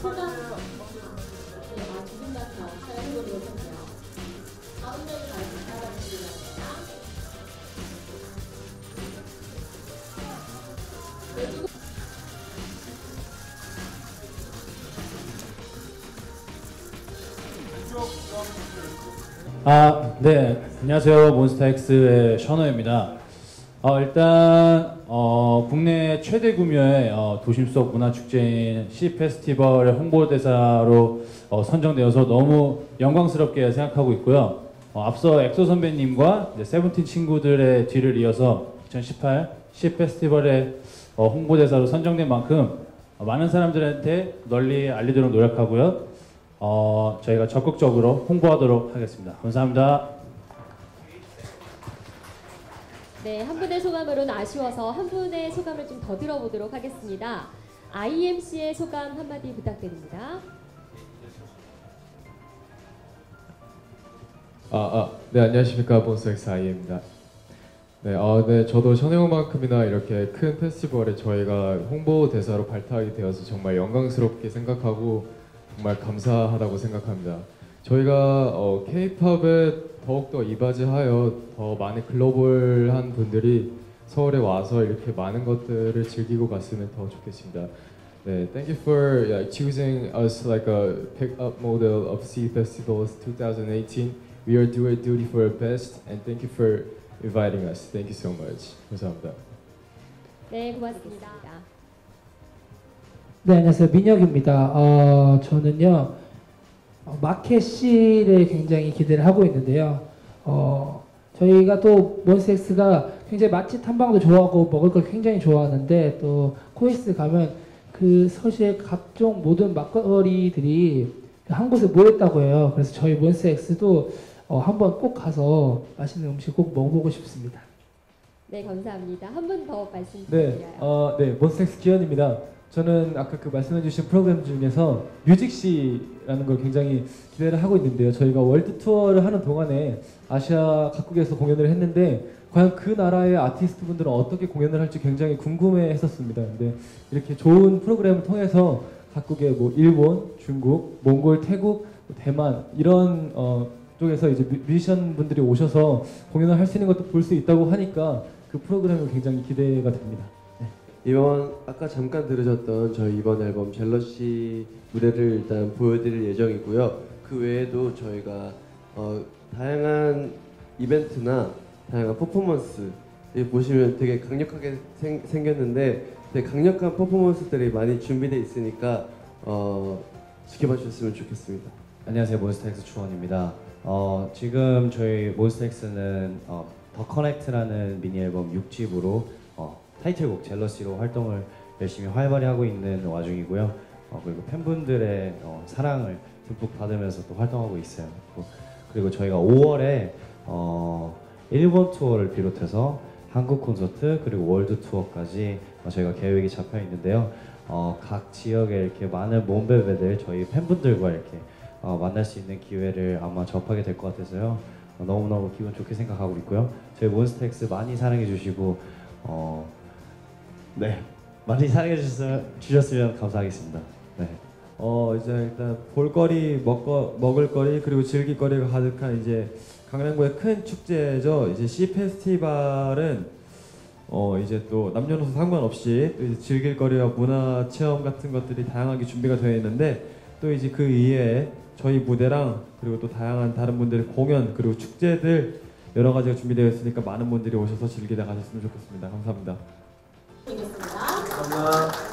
소감 네, 아. 네. 안녕하세요. 몬스타엑스의 셔너입니다. 어, 일단 어, 국내 최대 규모의 어, 도심 속 문화 축제인 시 페스티벌의 홍보대사로 어, 선정되어서 너무 영광스럽게 생각하고 있고요. 어, 앞서 엑소 선배님과 세븐틴 친구들의 뒤를 이어서 2018 시 페스티벌의 어, 홍보대사로 선정된 만큼 어, 많은 사람들한테 널리 알리도록 노력하고요. 어, 저희가 적극적으로 홍보하도록 하겠습니다. 감사합니다. 네, 한 분의 소감으로는 아쉬워서 한 분의 소감을 좀 더 들어보도록 하겠습니다. IMC의 소감 한마디 부탁드립니다. 아, 아, 네 안녕하십니까 본스엑스 아이입니다. 네, 아, 네 저도 션해용만큼이나 이렇게 큰 페스티벌에 저희가 홍보 대사로 발탁이 되어서 정말 영광스럽게 생각하고 정말 감사하다고 생각합니다. 저희가 어, K-팝에 더욱더 이바지하여 더 많은 글로벌한 분들이 서울에 와서 이렇게 많은 것들을 즐기고 갔으면 더 좋겠습니다. 네, thank you for yeah, choosing us like a pick-up model of Sea Festivals 2018. We are doing our duty for our best, and thank you for inviting us. Thank you so much. 감사합니다. 네, 고맙습니다. 네, 안녕하세요. 민혁입니다. 어, 저는요, 어, 마켓시를 굉장히 기대를 하고 있는데요. 어, 저희가 또 몬스엑스가 굉장히 맛집 탐방도 좋아하고 먹을 걸 굉장히 좋아하는데 또 코이스 가면 그 서시의 각종 모든 막거리들이 한 곳에 모였다고 해요. 그래서 저희 몬스엑스도 어, 한번 꼭 가서 맛있는 음식 꼭 먹어보고 싶습니다. 네, 감사합니다. 한 분더 네. 어, 네, 몬스텍스 기현입니다. 저는 아까 그 말씀해주신 프로그램 중에서 뮤직시라는 걸 굉장히 기대를 하고 있는데요. 저희가 월드 투어를 하는 동안에 아시아 각국에서 공연을 했는데 과연 그 나라의 아티스트 분들은 어떻게 공연을 할지 굉장히 궁금해 했었습니다. 근데 이렇게 좋은 프로그램을 통해서 각국의 뭐 일본, 중국, 몽골, 태국, 대만 이런 어, 쪽에서 이제 뮤- 뮤지션 분들이 오셔서 공연을 할 수 있는 것도 볼 수 있다고 하니까 그 프로그램이 굉장히 기대가 됩니다. 이번 아까 잠깐 들으셨던 저희 이번 앨범 젤러시 무대를 일단 보여드릴 예정이고요. 그 외에도 저희가 어, 다양한 이벤트나 다양한 퍼포먼스 보시면 되게 강력하게 생, 생겼는데 되게 강력한 퍼포먼스들이 많이 준비되어 있으니까 어, 지켜봐 주셨으면 좋겠습니다. 안녕하세요 몬스타엑스 추원입니다. 어, 지금 저희 몬스타엑스는 어, 더 커넥트라는 미니 앨범 6집으로 어, 타이틀곡 젤러시로 활동을 열심히 활발히 하고 있는 와중이고요. 어, 그리고 팬분들의 어, 사랑을 듬뿍 받으면서 또 활동하고 있어요. 그리고, 저희가 5월에 어, 일본 투어를 비롯해서 한국 콘서트 그리고 월드 투어까지 어, 저희가 계획이 잡혀 있는데요. 어, 각 지역에 이렇게 많은 몸베베들 저희 팬분들과 이렇게 어, 만날 수 있는 기회를 아마 접하게 될 것 같아서요. 어, 너무너무 기분 좋게 생각하고 있고요. 저희 몬스타엑스 많이 사랑해 주시고 어, 네 많이 사랑해 주셨으면, 감사하겠습니다. 네. 어 이제 일단 볼거리, 먹거, 먹을거리 그리고 즐길거리가 가득한 이제 강남구의 큰 축제죠. 이제 시 페스티벌은 어 이제 또 남녀노소 상관없이 또 이제 즐길거리와 문화 체험 같은 것들이 다양하게 준비가 되어 있는데 또 이제 그 이외에 저희 무대랑 그리고 또 다양한 다른 분들의 공연 그리고 축제들 여러 가지가 준비되어 있으니까 많은 분들이 오셔서 즐기다 가셨으면 좋겠습니다. 감사합니다. 드리겠습니다. 감사합니다.